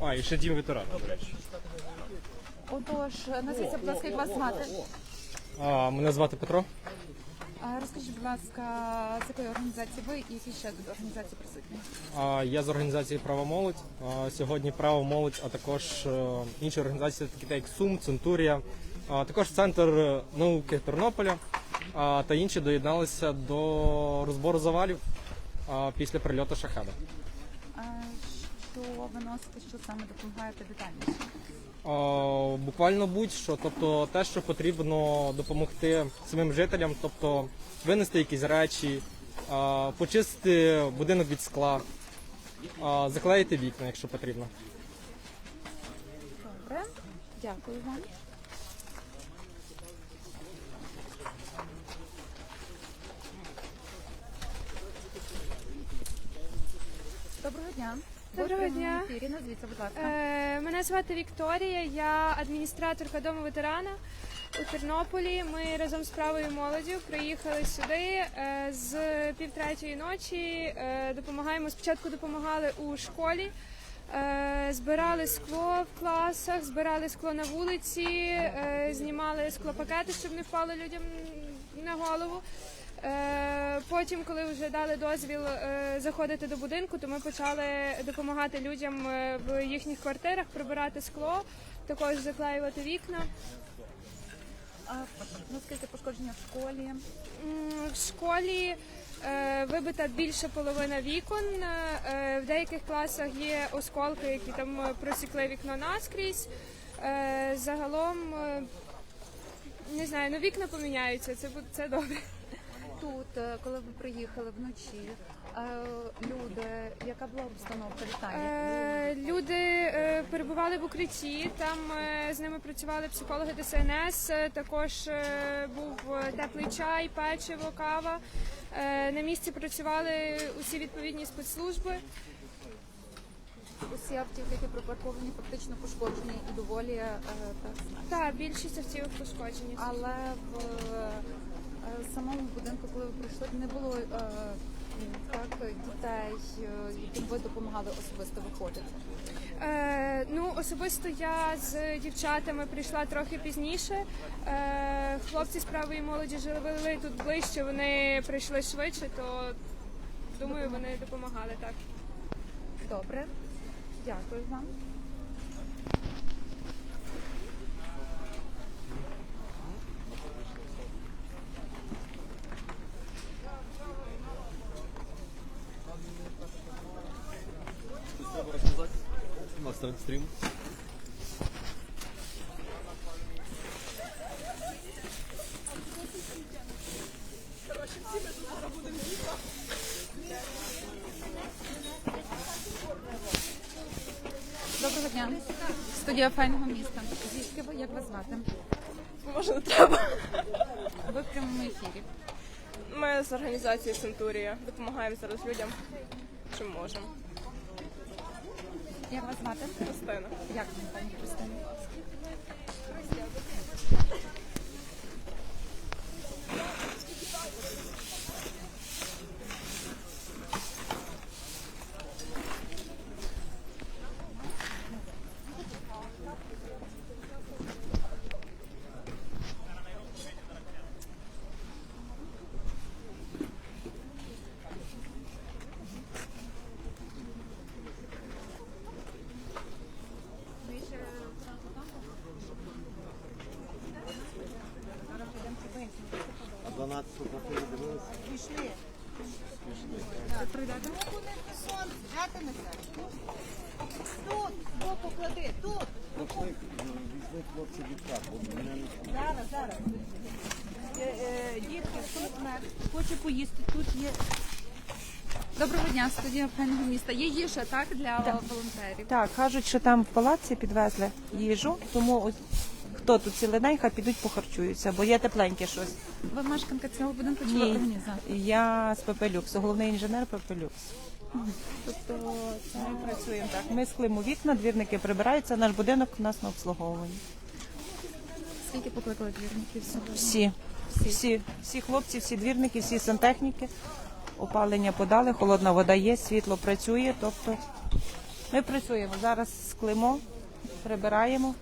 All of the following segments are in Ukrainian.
А, і ще дім ветерана, до речі. Отож, назвіться, будь ласка, як вас звати? А, мене звати Петро. А, Розкажіть, будь ласка, з якої організації ви і які ще тут організації присутні? А, я з організації Право молодь. А, сьогодні право молодь, а також е, інші організації, такі як Сум, Центурія, а також Центр науки Тернополя а, та інші доєдналися до розбору завалів а, після прильоту шахеда. А, Що що саме допомагаєте детальніше? А, Буквально будь-що, тобто те, що потрібно допомогти самим жителям, тобто винести якісь речі, а, почистити будинок від скла, а, заклеїти вікна, якщо потрібно. Добре, дякую вам. Доброго дня. Доброго дня. ефірі. Назвіться, будь ласка. Е, Мене звати Вікторія, я адміністраторка дому ветерана у Тернополі. Ми разом з правою молоддю приїхали сюди е, з півтретьої ночі. Е, Допомагаємо спочатку допомагали у школі. е, Збирали скло в класах, збирали скло на вулиці, е, знімали склопакети, щоб не впало людям на голову. Е, Потім, коли вже дали дозвіл е, заходити до будинку, то ми почали допомагати людям е, в їхніх квартирах прибирати скло, також заклеювати вікна. А, Наскільки пошкодження в школі? В школі вибита більше половина вікон. В деяких класах є осколки, які там просікли вікно наскрізь. Загалом не знаю, ну вікна поміняються. Це буде це добре. Тут, е, коли ви приїхали вночі, е, люди, яка була обстановка вітання? Е, Люди перебували в укритті, там з ними працювали психологи ДСНС, також був теплий чай, печиво, кава. На місці працювали усі відповідні спецслужби. Усі автівки, які припарковані, фактично пошкоджені і доволі так. Так, більшість автівок пошкоджені. Але в е, самому будинку, коли ви прийшли, не було е, так дітей, е, яким ви допомагали особисто виходити. Е, ну, особисто я з дівчатами прийшла трохи пізніше. Е, хлопці з правої молоді жили тут ближче, вони прийшли швидше, то думаю, вони допомагали так. Добре, дякую вам. Наставити стрім. Доброго дня. Студія файного міста. Звідки ви? Як вас звати? Може, не треба. Ви в прямому ефірі. Ми з організації Центурія допомагаємо зараз людям, чим можемо. Як вас звати? Христина. Як ви, пані Христина? Тут, бо поклади, тут. Зараз, зараз. Е, е, Дітки, тут мед, хоче поїсти, тут є. Доброго дня, студія файного міста. Є їжа, так, для волонтерів? Так, кажуть, що там в палаці підвезли їжу, тому ось хто тут цілий день, хай підуть похарчуються, бо є тепленьке щось. Ви мешканка цього будинку чи Ні, я з Пепелюкс, головний інженер Пепелюкс. Тобто це Ми працюємо так. Ми склимо вікна, двірники прибираються, наш будинок у нас на обслуговуванні. скільки покликали двірників сьогодні? Всі, всі, всі хлопці, всі двірники, всі сантехніки. Опалення подали, холодна вода є, світло працює, тобто Ми працюємо зараз склимо, прибираємо.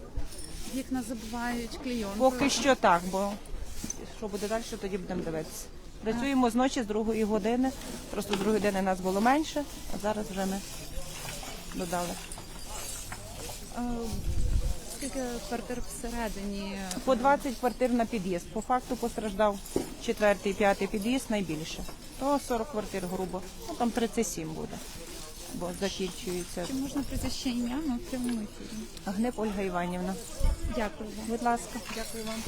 Вікна забувають клейонкою. Поки що так, бо що буде далі, тоді будемо дивитися. Працюємо зночі з другої години. Просто з другої години нас було менше, а зараз вже ми додали. Скільки квартир всередині? По 20 квартир на під'їзд. По факту постраждав четвертий, п'ятий під'їзд найбільше. То 40 квартир грубо. Ну там 37 буде. Бо закінчується. Чи можна прийти ще ім'я в прямому ефірі? Гнеп Ольга Іванівна. Дякую. Будь ласка. Дякую вам.